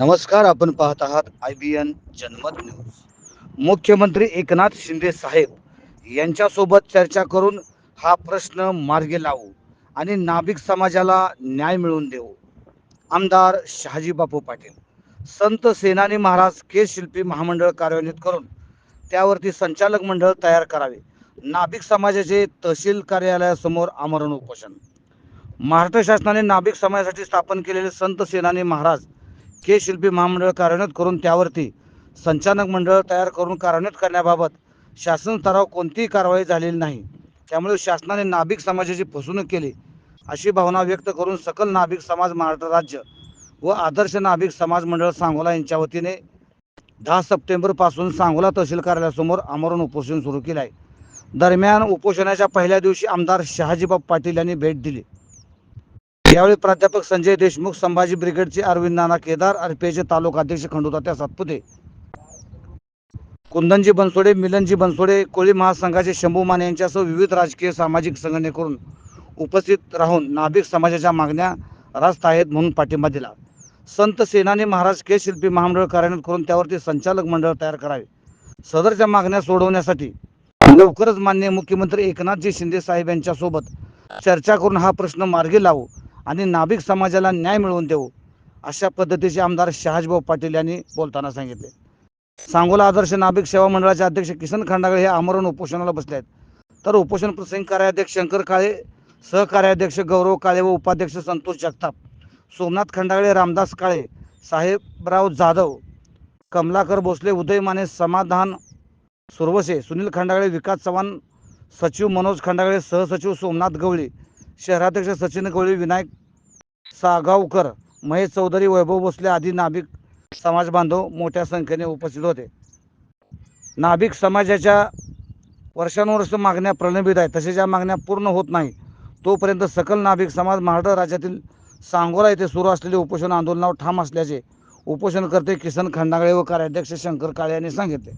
नमस्कार आपण पाहत आहात I B N Janmat news. मुख्यमंत्री एकनाथ शिंदे साहेब यांच्यासोबत चर्चा करून हा प्रश्न मार्गी लावू आणि नाभिक समाजाला न्याय मिळवून देऊ. आमदार शहाजी बापू पाटील संत सेनानी महाराज के शिल्पी महामंडळ कार्यान्वित करून त्यावरती संचालक मंडळ तयार करावे. नाभिक समाजाचे तहसील कार्यालयासमोर आमरण उपोषण. महाराष्ट्र शासनाने नाभिक समाजासाठी स्थापन केलेले संत सेनानी महाराज के शिल्पी महामंडळ कार्यान्वित करून त्यावरती संचालक मंडळ तयार करून कार्यान्वित करण्याबाबत शासन स्तरावर कोणतीही कारवाई झालेली नाही. त्यामुळे शासनाने नाभिक समाजाची फसवणूक केली अशी भावना व्यक्त करून सकल नाभिक समाज महाराष्ट्र राज्य व आदर्श नाभिक समाज मंडळ सांगोला यांच्या वतीने दहा सप्टेंबरपासून सांगोला तहसील कार्यालयासमोर आमरण उपोषण सुरू केलं आहे दरम्यान उपोषणाच्या पहिल्या दिवशी आमदार शहाजीबाब पाटील यांनी भेट दिली. यावेळी प्राध्यापक संजय देशमुख संभाजी ब्रिगेडचे अरविंद नाना केदार आरपीआयचे तालुका अध्यक्ष खंडोतात्या सातपुते. कुंदनजी बनसोडे मिलनजी बनसोडे कोळी महासंघाचे शंभू माने यांच्यासह विविध राजकीय सामाजिक संघटनेकडून उपस्थित राहून नाभिक समाजाच्या मागण्या रास्त आहेत म्हणून पाठिंबा दिला. संत सेनानी महाराज के शिल्पी महामंडळ कार्यान्वित करून त्यावरती संचालक मंडळ तयार करावे. सदरच्या मागण्या सोडवण्यासाठी लवकरच मान्य मुख्यमंत्री एकनाथजी शिंदे साहेब यांच्यासोबत चर्चा करून हा प्रश्न मार्गी लावू. आणि नाभिक समाजाला न्याय मिळवून देऊ अशा पद्धतीचे आमदार शहाजभाऊ पाटील यांनी बोलताना सांगितले. सांगोला आदर्श नाभिक सेवा मंडळाचे अध्यक्ष किसन खंडागळे हे आमरण उपोषणाला बसले आहेत. तर उपोषण प्रसंगी कार्याध्यक्ष शंकर काळे सहकार्याध्यक्ष गौरव काळे व उपाध्यक्ष संतोष जगताप सोमनाथ खंडागळे रामदास काळे साहेबराव जाधव कमलाकर भोसले उदय माने समाधान सुरवसे सुनील खंडागळे विकास चव्हाण सचिव मनोज खंडागळे सहसचिव सोमनाथ गवळी शहराध्यक्ष सचिन गवळी विनायक सागावकर महेश चौधरी वैभव भोसले आदी नाभिक समाज बांधव मोठ्या संख्येने उपस्थित होते. नाभिक समाजाच्या वर्षानुवर्ष मागण्या प्रलंबित आहेत. तसेच या मागण्या पूर्ण होत नाही. तोपर्यंत सकल नाभिक समाज महाराष्ट्र राज्यातील सांगोला येथे सुरू असलेले उपोषण आंदोलनावर ठाम असल्याचे उपोषणकर्ते किसन खंडागळे व कार्याध्यक्ष शंकर काळे यांनी सांगितले.